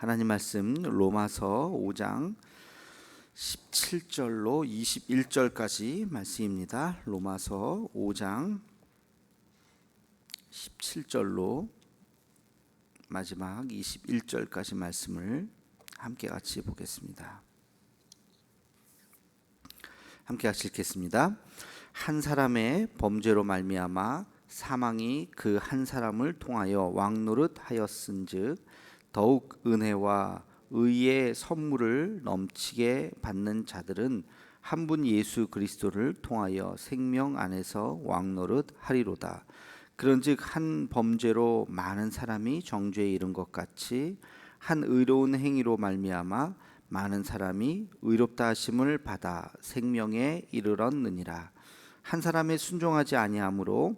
하나님 말씀 로마서 5장 17절로 21절까지 말씀입니다. 로마서 5장 17절로 마지막 21절까지 말씀을 함께 같이 보겠습니다. 함께 같이 읽겠습니다. 한 사람의 범죄로 말미암아 사망이 그 한 사람을 통하여 왕노릇 하였은즉 더욱 은혜와 의의 선물을 넘치게 받는 자들은 한 분 예수 그리스도를 통하여 생명 안에서 왕노릇 하리로다. 그런즉 한 범죄로 많은 사람이 정죄에 이른 것 같이 한 의로운 행위로 말미암아 많은 사람이 의롭다 하심을 받아 생명에 이르렀느니라. 한 사람의 순종하지 아니함으로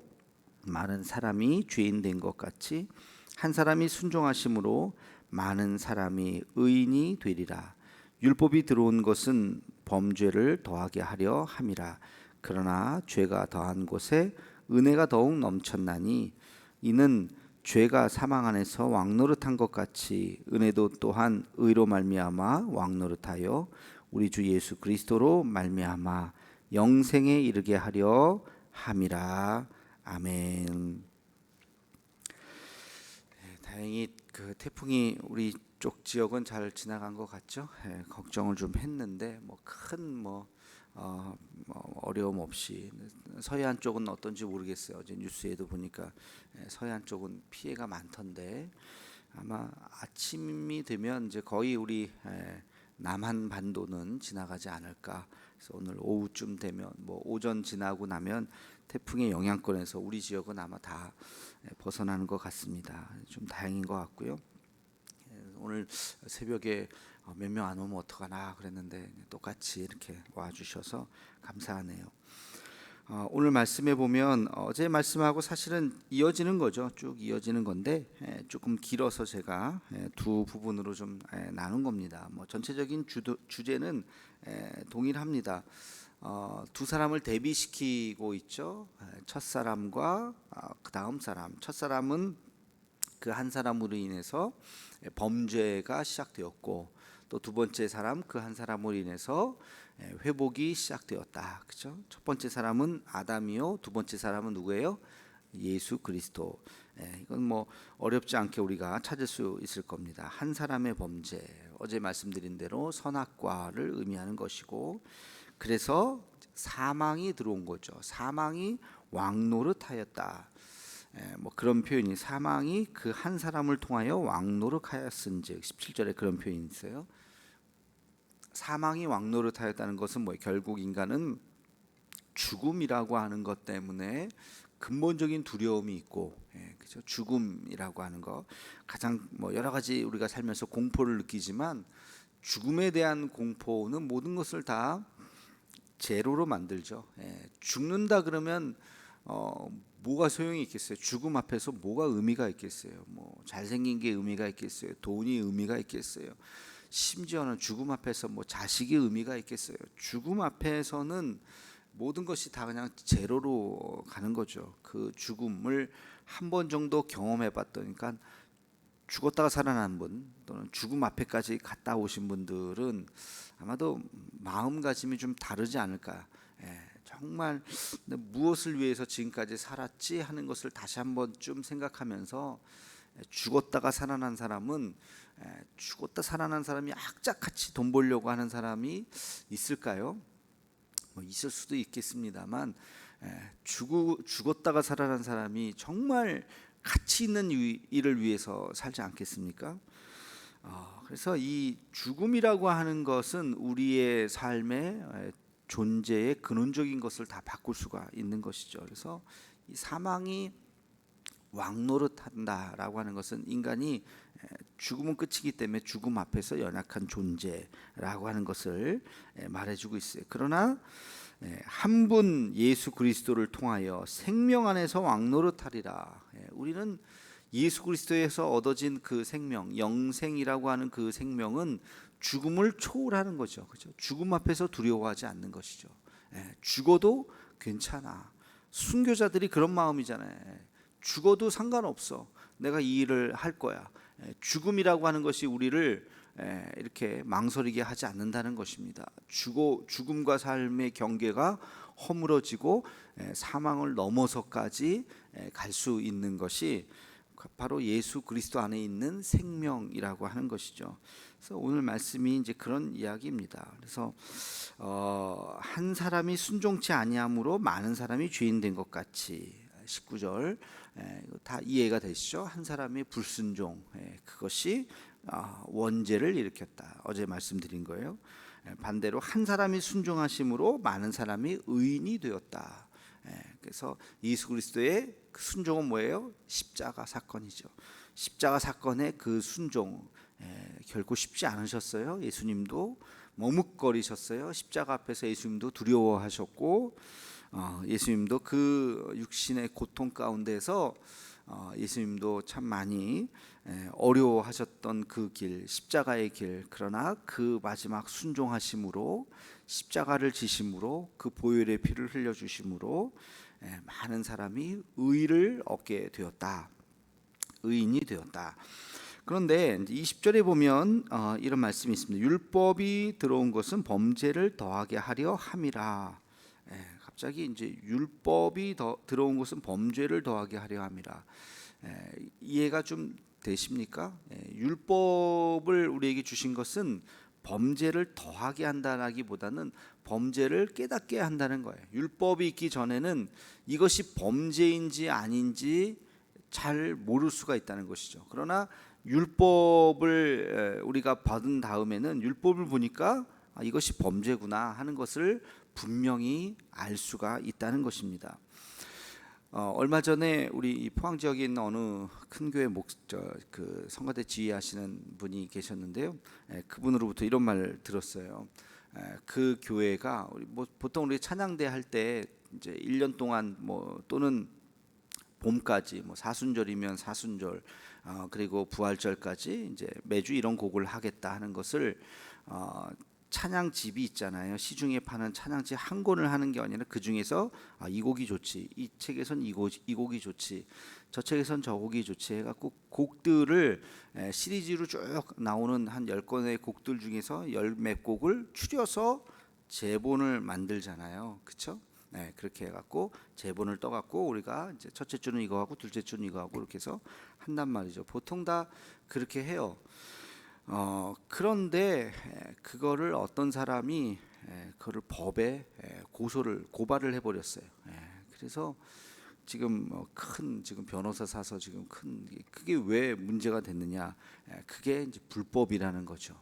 많은 사람이 죄인 된 것 같이 한 사람이 순종하심으로 많은 사람이 의인이 되리라. 율법이 들어온 것은 범죄를 더하게 하려 함이라. 그러나 죄가 더한 곳에 은혜가 더욱 넘쳤나니 이는 죄가 사망 안에서 왕노릇한 것 같이 은혜도 또한 의로 말미암아 왕노릇하여 우리 주 예수 그리스도로 말미암아 영생에 이르게 하려 함이라 아멘. 네, 다행히 그 태풍이 우리 쪽 지역은 잘 지나간 것 같죠? 예, 걱정을 좀 했는데 뭐큰뭐 어, 뭐 어려움 없이 서해안 쪽은 어떤지 모르겠어요. 어제 뉴스에도 보니까 예, 서해안 쪽은 피해가 많던데 아마 아침이 되면 이제 거의 우리 예, 남한 반도는 지나가지 않을까. 그래서 오늘 오후쯤 되면 뭐 오전 지나고 나면 태풍의 영향권에서 우리 지역은 아마 다 예, 벗어나는 것 같습니다. 좀 다행인 것 같고요. 예, 오늘 새벽에 어, 몇명 안 오면 어떡하나 그랬는데 똑같이 이렇게 와주셔서 감사하네요. 어, 오늘 말씀해 보면 어제 말씀하고 사실은 이어지는 거죠. 쭉 이어지는 건데 예, 조금 길어서 제가 예, 두 부분으로 좀 예, 나눈 겁니다. 뭐 전체적인 주제는 예, 동일합니다. 어, 두 사람을 대비시키고 있죠. 예, 첫 사람과 아, 그 다음 사람. 첫 사람은 그 한 사람으로 인해서 예, 범죄가 시작되었고 또 두 번째 사람 그 한 사람으로 인해서 예, 회복이 시작되었다. 그렇죠? 첫 번째 사람은 아담이요. 두 번째 사람은 누구예요? 예수 그리스도. 예, 이건 뭐 어렵지 않게 우리가 찾을 수 있을 겁니다. 한 사람의 범죄. 어제 말씀드린 대로 선악과를 의미하는 것이고 그래서 사망이 들어온 거죠. 사망이 왕노릇하였다. 예, 뭐 그런 표현이 사망이 그 한 사람을 통하여 왕노릇하였은즉 17절에 그런 표현이 있어요. 사망이 왕노릇하였다는 것은 뭐 결국 인간은 죽음이라고 하는 것 때문에 근본적인 두려움이 있고 예, 그죠 죽음이라고 하는 거 가장 뭐 여러 가지 우리가 살면서 공포를 느끼지만 죽음에 대한 공포는 모든 것을 다 제로로 만들죠. 예, 죽는다 그러면 어, 뭐가 소용이 있겠어요? 죽음 앞에서 뭐가 의미가 있겠어요? 뭐 잘생긴 게 의미가 있겠어요? 돈이 의미가 있겠어요? 심지어는 죽음 앞에서 뭐 자식이 의미가 있겠어요? 죽음 앞에서는 모든 것이 다 그냥 제로로 가는 거죠. 그 죽음을 한 번 정도 경험해 봤더니까 죽었다가 살아난 분 또는 죽음 앞에까지 갔다 오신 분들은 아마도 마음가짐이 좀 다르지 않을까. 예, 정말 무엇을 위해서 지금까지 살았지 하는 것을 다시 한번 좀 생각하면서 죽었다가 살아난 사람은 예, 죽었다 살아난 사람이 악착같이 돈 벌려고 하는 사람이 있을까요? 뭐 있을 수도 있겠습니다만 예, 죽 죽었다가 살아난 사람이 정말 가치 있는 일을 위해서 살지 않겠습니까? 어, 그래서 이 죽음이라고 하는 것은 우리의 삶의 존재의 근원적인 것을 다 바꿀 수가 있는 것이죠. 그래서 이 사망이 왕노릇한다라고 하는 것은 인간이 죽음은 끝이기 때문에 죽음 앞에서 연약한 존재라고 하는 것을 말해주고 있어요. 그러나 한 분 예수 그리스도를 통하여 생명 안에서 왕노릇하리라. 우리는 예수 그리스도에서 얻어진 그 생명, 영생이라고 하는 그 생명은 죽음을 초월하는 거죠. 그죠? 죽음 앞에서 두려워하지 않는 것이죠. 죽어도 괜찮아. 순교자들이 그런 마음이잖아요. 죽어도 상관없어. 내가 이 일을 할 거야. 예, 죽음이라고 하는 것이 우리를 예, 이렇게 망설이게 하지 않는다는 것입니다. 죽어 죽음과 삶의 경계가 허물어지고 예, 사망을 넘어서까지 예, 갈수 있는 것이 바로 예수 그리스도 안에 있는 생명이라고 하는 것이죠. 그래서 오늘 말씀이 이제 그런 이야기입니다. 그래서 어, 한 사람이 순종치 아니함으로 많은 사람이 죄인 된 것 같이 19절 에, 다 이해가 되시죠? 한 사람의 불순종 에, 그것이 아, 원죄를 일으켰다. 어제 말씀드린 거예요. 에, 반대로 한 사람이 순종하심으로 많은 사람이 의인이 되었다. 에, 그래서 예수 그리스도의 그 순종은 뭐예요? 십자가 사건이죠. 십자가 사건의 그 순종 에, 결코 쉽지 않으셨어요. 예수님도 머뭇거리셨어요. 십자가 앞에서 예수님도 두려워하셨고 어, 예수님도 그 육신의 고통 가운데서 어, 예수님도 참 많이 에, 어려워하셨던 그 길, 십자가의 길. 그러나 그 마지막 순종하심으로 십자가를 지심으로 그 보혈의 피를 흘려 주심으로 에, 많은 사람이 의를 얻게 되었다. 의인이 되었다. 그런데 20절에 보면 어, 이런 말씀이 있습니다. 율법이 들어온 것은 범죄를 더하게 하려 함이라. 예, 갑자기 이제 율법이 더, 들어온 것은 범죄를 더하게 하려 함이라. 예, 이해가 좀 되십니까? 예, 율법을 우리에게 주신 것은 범죄를 더하게 한다라기보다는 범죄를 깨닫게 한다는 거예요. 율법이 있기 전에는 이것이 범죄인지 아닌지 잘 모를 수가 있다는 것이죠. 그러나 율법을 우리가 받은 다음에는 율법을 보니까 아, 이것이 범죄구나 하는 것을 분명히 알 수가 있다는 것입니다. 어, 얼마 전에 우리 포항 지역에 있는 어느 큰 교회 목그 성가대 지휘하시는 분이 계셨는데요. 에, 그분으로부터 이런 말 들었어요. 에, 그 교회가 우리 뭐 보통 우리 찬양대 할 때 이제 1년 동안 뭐 또는 봄까지 뭐 사순절이면 사순절 어, 그리고 부활절까지 이제 매주 이런 곡을 하겠다 하는 것을 어, 찬양집이 있잖아요. 시중에 파는 찬양집 한 권을 하는 게 아니라 그 중에서 아, 이 곡이 좋지, 이 책에선 이, 곡, 이 곡이 좋지, 저 책에선 저 곡이 좋지 해갖고 곡들을 에, 시리즈로 쭉 나오는 한 열 권의 곡들 중에서 열몇 곡을 추려서 제본을 만들잖아요. 그렇죠? 네, 그렇게 해갖고 제본을 떠갖고 우리가 이제 첫째 주는 이거 하고 둘째 주는 이거 하고 이렇게 해서 한단 말이죠. 보통 다 그렇게 해요. 어, 그런데 그거를 어떤 사람이 그거를 법에 고소를 고발을 해버렸어요. 그래서 지금 뭐큰 지금 변호사 사서 지금 큰 그게 왜 문제가 됐느냐? 그게 이제 불법이라는 거죠.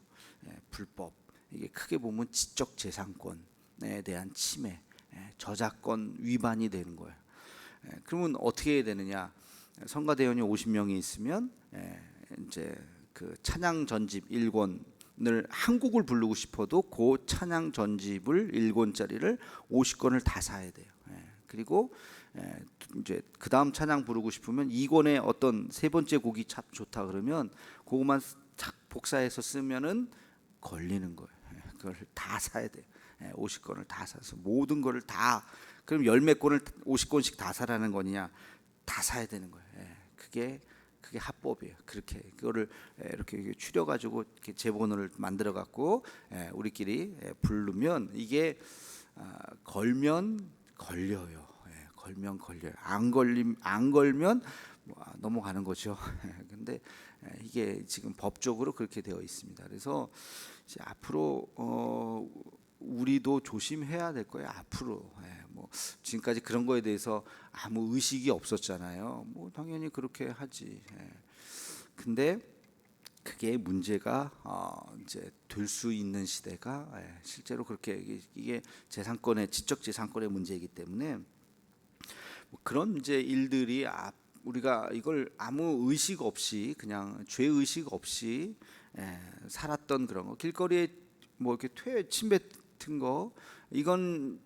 불법 이게 크게 보면 지적 재산권에 대한 침해. 예, 저작권 위반이 되는 거예요. 예, 그러면 어떻게 해야 되느냐? 성가대원이 50명이 있으면 예, 이제 그 찬양 전집 1권을 한 곡을 부르고 싶어도 그 찬양 전집을 1권짜리를 50권을 다 사야 돼요. 그리고 이제 그 다음 찬양 부르고 싶으면 2권의 어떤 세 번째 곡이 참 좋다 그러면 그것만 착 복사해서 쓰면은 걸리는 거예요. 그걸 다 사야 돼요. 50권을 예, 다 사서 모든 거를 다 그럼 열몇 권을 50권씩 다 사라는 거냐? 다 사야 되는 거예요. 예, 그게 그게 합법이에요. 그렇게 그거를 예, 이렇게 추려 가지고 이렇게 제본을 만들어 갖고 우리끼리 부르면 이게 아, 걸면 걸려요. 걸면 걸려요. 안 걸림 안 걸면 뭐, 아, 넘어가는 거죠. 근데 이게 지금 법적으로 그렇게 되어 있습니다. 그래서 앞으로 어 우리도 조심해야 될 거예요. 앞으로 예, 뭐 지금까지 그런 거에 대해서 아무 의식이 없었잖아요. 뭐 당연히 그렇게 하지. 예. 근데 그게 문제가 어 이제 될 수 있는 시대가 예, 실제로 그렇게 이게, 재산권의 지적 재산권의 문제이기 때문에 뭐 그런 이제 일들이 아, 우리가 이걸 아무 의식 없이 그냥 죄 의식 없이 예, 살았던 그런 거 길거리에 뭐 이렇게 퇴 침뱉 같은 거 이건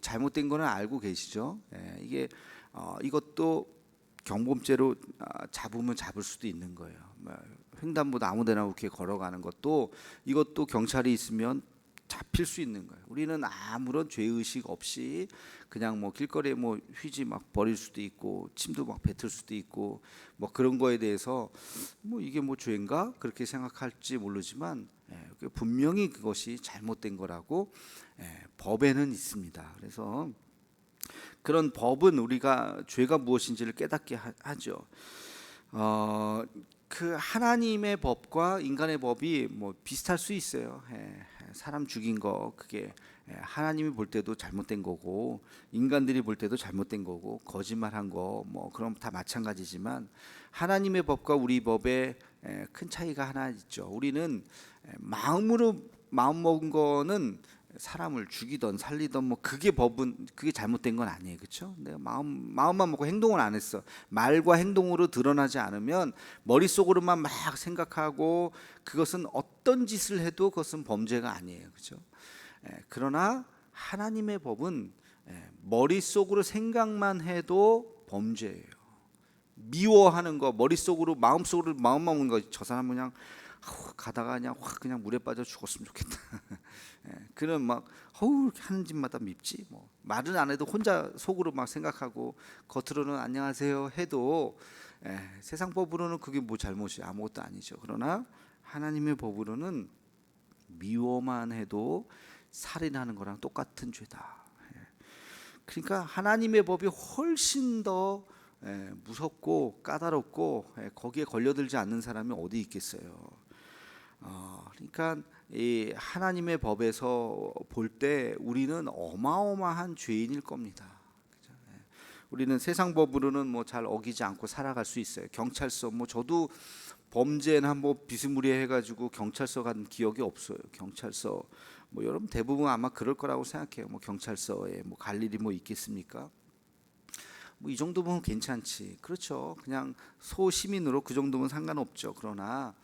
잘못된 거는 알고 계시죠? 예, 이게 어, 이것도 경범죄로 아, 잡으면 잡을 수도 있는 거예요. 뭐, 횡단보도 아무데나 이렇게 걸어가는 것도 이것도 경찰이 있으면 잡힐 수 있는 거예요. 우리는 아무런 죄 의식 없이 그냥 뭐 길거리에 뭐 휴지 막 버릴 수도 있고 침도 막 뱉을 수도 있고 뭐 그런 거에 대해서 뭐 이게 뭐 죄인가 그렇게 생각할지 모르지만 분명히 그것이 잘못된 거라고 예, 법에는 있습니다. 그래서 그런 법은 우리가 죄가 무엇인지를 깨닫게 하- 하죠. 어, 그 하나님의 법과 인간의 법이 뭐 비슷할 수 있어요. 예, 사람 죽인 거 그게 예, 하나님이 볼 때도 잘못된 거고 인간들이 볼 때도 잘못된 거고 거짓말한 거 뭐 그럼 다 마찬가지지만 하나님의 법과 우리 예, 큰 차이가 하나 있죠. 우리는 예, 마음으로 마음 먹은 거는 사람을 죽이던 살리던 뭐 그게 법은 그게 잘못된 건 아니에요. 그렇죠? 내가 마음 마음만 먹고 행동을 안 했어. 말과 행동으로 드러나지 않으면 머릿 속으로만 막 생각하고 그것은 어떤 짓을 해도 그것은 범죄가 아니에요. 그렇죠? 예, 그러나 하나님의 법은 예, 머릿 속으로 생각만 해도 범죄예요. 미워하는 거 머릿속으로 마음속으로 마음만 먹는 거 저 사람 그냥 가다가 그냥 확 그냥 물에 빠져 죽었으면 좋겠다. 예, 그런 막 이렇게 하는 짓마다 밉지 뭐 말은 안 해도 혼자 속으로 막 생각하고 겉으로는 안녕하세요 해도 예, 세상 법으로는 그게 뭐 잘못이 아무것도 아니죠. 그러나 하나님의 법으로는 미워만 해도 살인하는 거랑 똑같은 죄다. 예. 그러니까 하나님의 법이 훨씬 더 예, 무섭고 까다롭고 예, 거기에 걸려들지 않는 사람이 어디 있겠어요. 어, 그러니까 이 하나님의 법에서 볼 때 우리는 어마어마한 죄인일 겁니다. 예. 우리는 세상 법으로는 뭐 잘 어기지 않고 살아갈 수 있어요. 경찰서 뭐 저도 범죄나 뭐 비스무리해 가지고 경찰서 간 기억이 없어요. 경찰서 뭐 여러분 대부분 아마 그럴 거라고 생각해요. 뭐 경찰서에 뭐 갈 일이 뭐 있겠습니까? 뭐 이 정도면 괜찮지. 그렇죠. 그냥 소시민으로 그 정도면 상관없죠. 그러나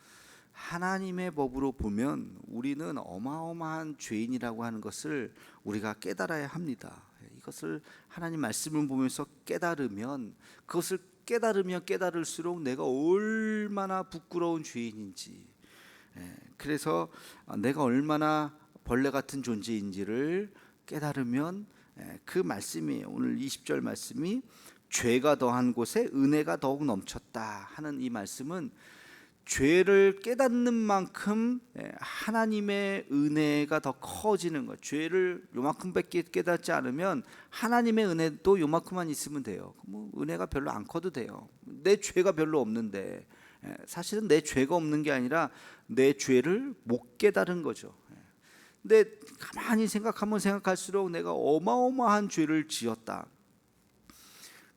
하나님의 법으로 보면 우리는 어마어마한 죄인이라고 하는 것을 우리가 깨달아야 합니다. 이것을 하나님 말씀을 보면서 깨달으면 그것을 깨달으면 깨달을수록 내가 얼마나 부끄러운 죄인인지 예, 그래서 내가 얼마나 벌레 같은 존재인지를 깨달으면 예, 그 말씀이 오늘 20절 말씀이 죄가 더한 곳에 은혜가 더욱 넘쳤다 하는 이 말씀은 죄를 깨닫는 만큼 예, 하나님의 은혜가 더 커지는 것. 죄를 요만큼밖에 깨닫지 않으면 하나님의 은혜도 요만큼만 있으면 돼요. 뭐 은혜가 별로 안 커도 돼요. 내 죄가 별로 없는데 예, 사실은 내 죄가 없는 게 아니라 내 죄를 못 깨달은 거죠. 예. 근데 가만히 생각하면 생각할수록 내가 어마어마한 죄를 지었다.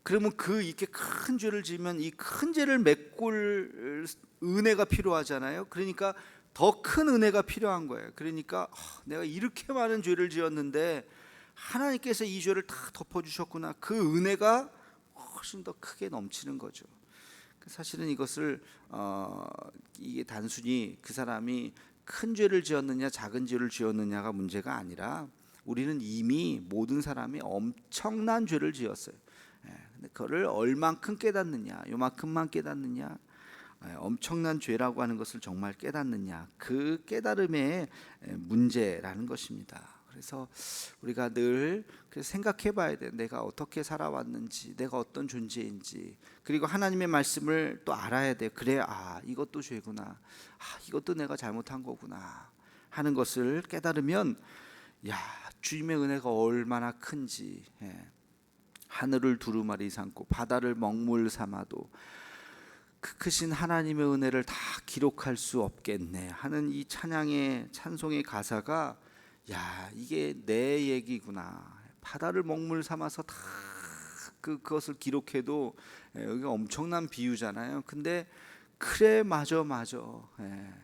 그러면 그 이렇게 큰 죄를 지으면 이 큰 죄를 메꿀 은혜가 필요하잖아요. 그러니까 더 큰 은혜가 필요한 거예요. 그러니까 아, 내가 이렇게 많은 죄를 지었는데 하나님께서 이 죄를 다 덮어주셨구나. 그 은혜가 훨씬 더 크게 넘치는 거죠. 사실은 이것을 어, 이게 단순히 그 사람이 큰 죄를 지었느냐 작은 죄를 지었느냐가 문제가 아니라 우리는 이미 모든 사람이 엄청난 죄를 지었어요. 예, 근데 그거를 얼만큼 깨닫느냐, 요만큼만 깨닫느냐, 예, 엄청난 죄라고 하는 것을 정말 깨닫느냐, 그 깨달음의 예, 문제라는 것입니다. 그래서 우리가 늘 생각해 봐야 돼. 내가 어떻게 살아왔는지, 내가 어떤 존재인지, 그리고 하나님의 말씀을 또 알아야 돼. 그래, 아 이것도 죄구나, 아 이것도 내가 잘못한 거구나 하는 것을 깨달으면, 야 주님의 은혜가 얼마나 큰지. 예. 하늘을 두루마리 삼고 바다를 먹물 삼아도 그 크신 하나님의 은혜를 다 기록할 수 없겠네 하는 이 찬양의 찬송의 가사가 야 이게 내 얘기구나 바다를 먹물 삼아서 다 그 그것을 기록해도 예, 여기가 엄청난 비유잖아요. 근데 그래 맞아 맞아. 예.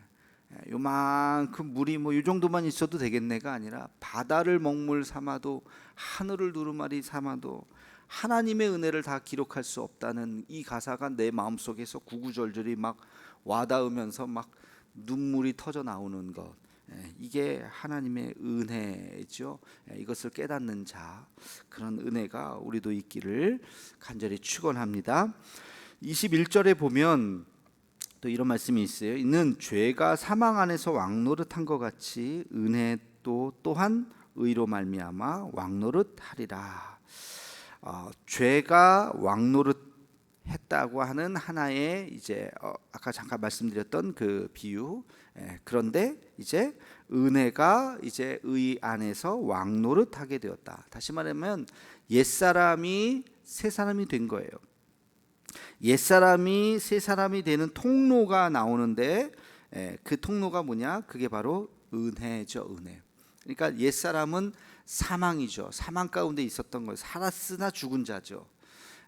예, 요만큼 물이 뭐이 정도만 있어도 되겠네가 아니라 바다를 먹물 삼아도 하늘을 두루마리 삼아도 하나님의 은혜를 다 기록할 수 없다는 이 가사가 내 마음속에서 구구절절이 막 와닿으면서 막 눈물이 터져 나오는 것 예, 이게 하나님의 은혜죠. 예, 이것을 깨닫는 자 그런 은혜가 우리도 있기를 간절히 축원합니다. 21절에 보면 또 이런 말씀이 있어요. 이는 죄가 사망 안에서 왕노릇한 것 같이 은혜 또 또한 의로 말미암아 왕노릇하리라. 어, 죄가 왕노릇 했다고 하는 하나의 이제 어, 아까 잠깐 말씀드렸던 그 비유. 예, 그런데 이제 은혜가 이제 의 안에서 왕노릇하게 되었다. 다시 말하면 옛 사람이 새 사람이 된 거예요. 옛 사람이 새 사람이 되는 통로가 나오는데 예, 그 통로가 뭐냐? 그게 바로 은혜죠, 은혜. 그러니까 옛 사람은 사망이죠. 사망 가운데 있었던 거예요. 살았으나 죽은 자죠.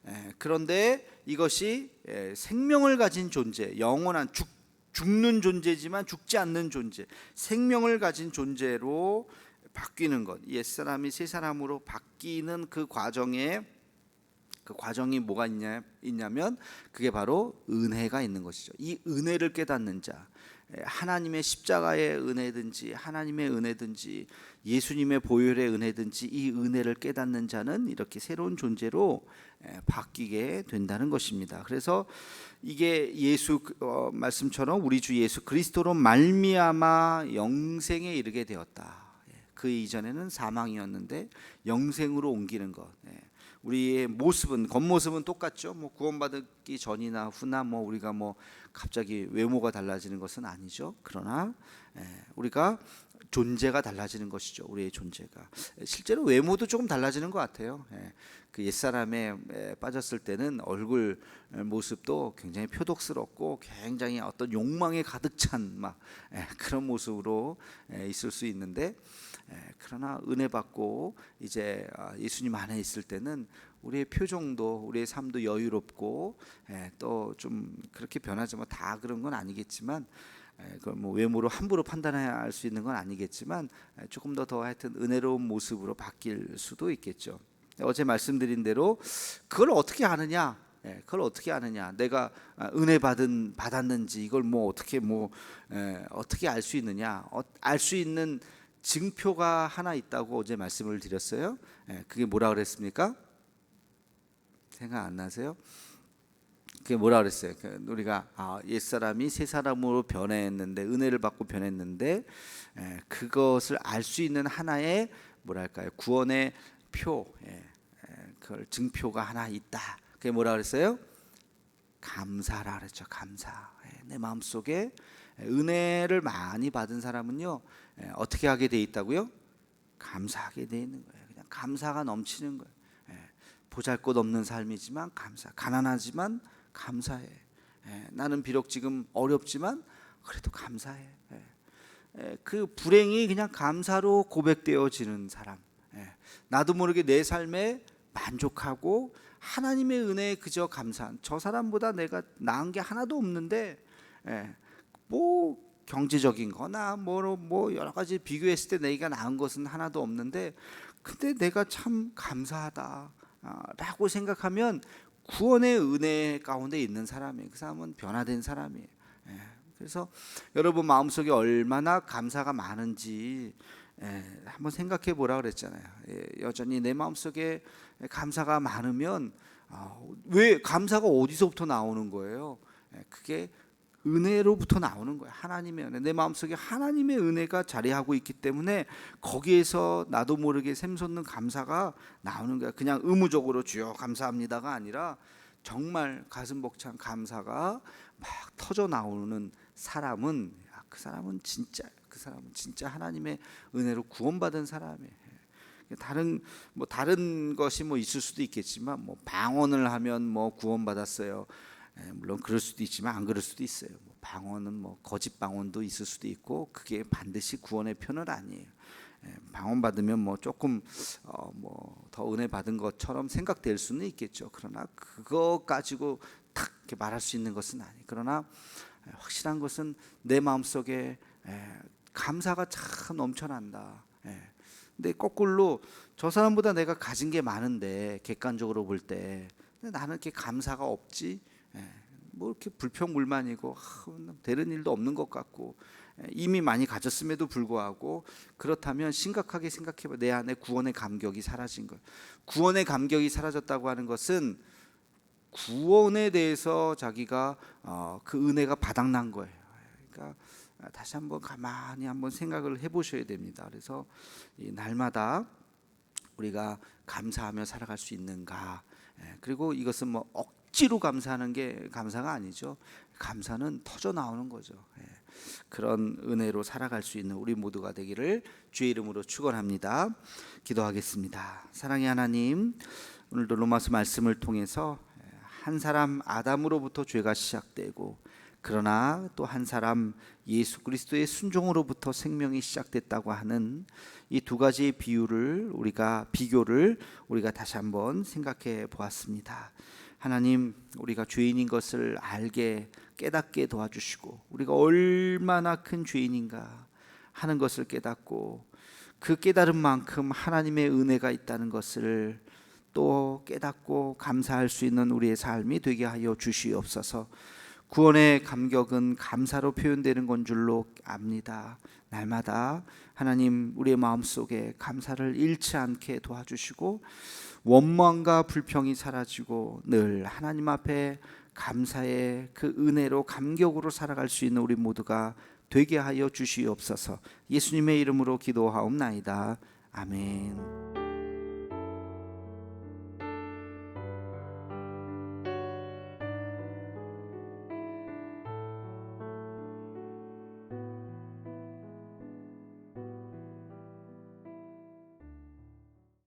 예, 그런데 이것이 예, 생명을 가진 존재, 영원한 죽, 죽는 존재지만 죽지 않는 존재, 생명을 가진 존재로 바뀌는 것. 옛 사람이 새 사람으로 바뀌는 그 과정에 그 과정이 뭐가 있냐, 있냐면 그게 바로 은혜가 있는 것이죠. 이 은혜를 깨닫는 자, 예, 하나님의 십자가의 은혜든지 하나님의 은혜든지 예수님의 보혈의 은혜든지 이 은혜를 깨닫는 자는 이렇게 새로운 존재로 예, 바뀌게 된다는 것입니다. 그래서 이게 예수 어, 말씀처럼 우리 주 예수 그리스도로 말미암아 영생에 이르게 되었다. 예, 그 이전에는 사망이었는데 영생으로 옮기는 것. 예. 우리의 모습은 겉모습은 똑같죠. 뭐 구원받기 전이나 후나 뭐 우리가 뭐 갑자기 외모가 달라지는 것은 아니죠. 그러나 예, 우리가 존재가 달라지는 것이죠. 우리의 존재가 실제로 외모도 조금 달라지는 것 같아요. 예, 그 옛사람에 빠졌을 때는 얼굴 모습도 굉장히 표독스럽고 굉장히 어떤 욕망에 가득 찬막 예, 그런 모습으로 있을 수 있는데 그러나 은혜 받고 이제 아, 예수님 안에 있을 때는 우리의 표정도 우리의 삶도 여유롭고 또 좀 그렇게 변하지만 다 그런 건 아니겠지만 그뭐 외모로 함부로 판단할 수 있는 건 아니겠지만 조금 더더 하여튼 은혜로운 모습으로 바뀔 수도 있겠죠. 어제 말씀드린 대로 그걸 어떻게 아느냐? 그걸 어떻게 아느냐? 내가 아, 은혜 받은 받았는지 이걸 뭐 어떻게 뭐 어떻게 알 수 있느냐? 어, 알수 있는 증표가 하나 있다고 어제 말씀을 드렸어요. 그게 뭐라 그랬습니까? 생각 안 나세요? 그게 뭐라 그랬어요? 그 우리가 아, 옛 사람이 새 사람으로 변했는데 은혜를 받고 변했는데 에, 그것을 알 수 있는 하나의 뭐랄까요 구원의 표, 예, 에, 그걸 증표가 하나 있다. 그게 뭐라 그랬어요? 감사라 그랬죠. 감사. 예, 내 마음 속에 은혜를 많이 받은 사람은요 에, 어떻게 하게 돼 있다고요? 감사하게 돼 있는 거예요. 그냥 감사가 넘치는 거예요. 보잘것없는 삶이지만 감사, 가난하지만 감사해. 예, 나는 비록 지금 어렵지만 그래도 감사해. 예, 예, 그 불행이 그냥 감사로 고백되어지는 사람. 예, 나도 모르게 내 삶에 만족하고 하나님의 은혜에 그저 감사한 저 사람보다 내가 나은 게 하나도 없는데 예, 뭐 경제적인 거나 뭐, 뭐 여러 가지 비교했을 때 내가 나은 것은 하나도 없는데 근데 내가 참 감사하다 라고 생각하면 구원의 은혜 가운데 있는 사람이에요. 그 사람은 변화된 사람이에요. 예. 그래서 여러분 마음속에 얼마나 감사가 많은지 예, 한번 생각해 보라 그랬잖아요. 예, 여전히 내 마음속에 감사가 많으면 어, 왜 감사가 어디서부터 나오는 거예요? 그게 은혜로부터 나오는 거예요. 하나님의 은혜. 내 마음속에 하나님의 은혜가 자리하고 있기 때문에 거기에서 나도 모르게 샘솟는 감사가 나오는 거야. 그냥 의무적으로 주여 감사합니다가 아니라 정말 가슴 벅찬 감사가 막 터져 나오는 사람은 그 사람은 진짜 그 사람은 진짜 하나님의 은혜로 구원받은 사람이에요. 다른 뭐 다른 것이 뭐 있을 수도 있겠지만 뭐 방언을 하면 뭐 구원받았어요. 예, 물론 그럴 수도 있지만 안 그럴 수도 있어요. 뭐 방언은 뭐 거짓 방언도 있을 수도 있고 그게 반드시 구원의 표는 아니에요. 예, 방언 받으면 뭐 조금 어 뭐더 은혜 받은 것처럼 생각될 수는 있겠죠. 그러나 그거 가지고 탁 이렇게 말할 수 있는 것은 아니. 그러나 확실한 것은 내 마음 속에 예, 감사가 참 넘쳐난다. 근데 거꾸로 저 사람보다 내가 가진 게 많은데 객관적으로 볼 때 나는 이렇게 감사가 없지. 예, 뭐 이렇게 불평불만이고 되는 일도 없는 것 같고 예, 이미 많이 가졌음에도 불구하고 그렇다면 심각하게 생각해봐 내 안에 구원의 감격이 사라진 거 구원의 감격이 사라졌다고 하는 것은 구원에 대해서 자기가 어, 그 은혜가 바닥난 거예요. 그러니까 다시 한번 가만히 한번 생각을 해보셔야 됩니다. 그래서 이 날마다 우리가 감사하며 살아갈 수 있는가? 예, 그리고 이것은 뭐 억지로 감사하는 게 감사가 아니죠. 감사는 터져 나오는 거죠. 예, 그런 은혜로 살아갈 수 있는 우리 모두가 되기를 주의 이름으로 축원합니다. 기도하겠습니다. 사랑의 하나님, 오늘도 로마서 말씀을 통해서 한 사람 아담으로부터 죄가 시작되고 그러나 또 한 사람 예수 그리스도의 순종으로부터 생명이 시작됐다고 하는 이 두 가지의 비유를 우리가 비교를 우리가 다시 한번 생각해 보았습니다. 하나님, 우리가 죄인인 것을 알게 깨닫게 도와주시고 우리가 얼마나 큰 죄인인가 하는 것을 깨닫고 그 깨달은 만큼 하나님의 은혜가 있다는 것을 또 깨닫고 감사할 수 있는 우리의 삶이 되게 하여 주시옵소서. 구원의 감격은 감사로 표현되는 건 줄로 압니다. 날마다 하나님 우리의 마음속에 감사를 잃지 않게 도와주시고 원망과 불평이 사라지고 늘 하나님 앞에 감사의 그 은혜로 감격으로 살아갈 수 있는 우리 모두가 되게 하여 주시옵소서. 예수님의 이름으로 기도하옵나이다. 아멘.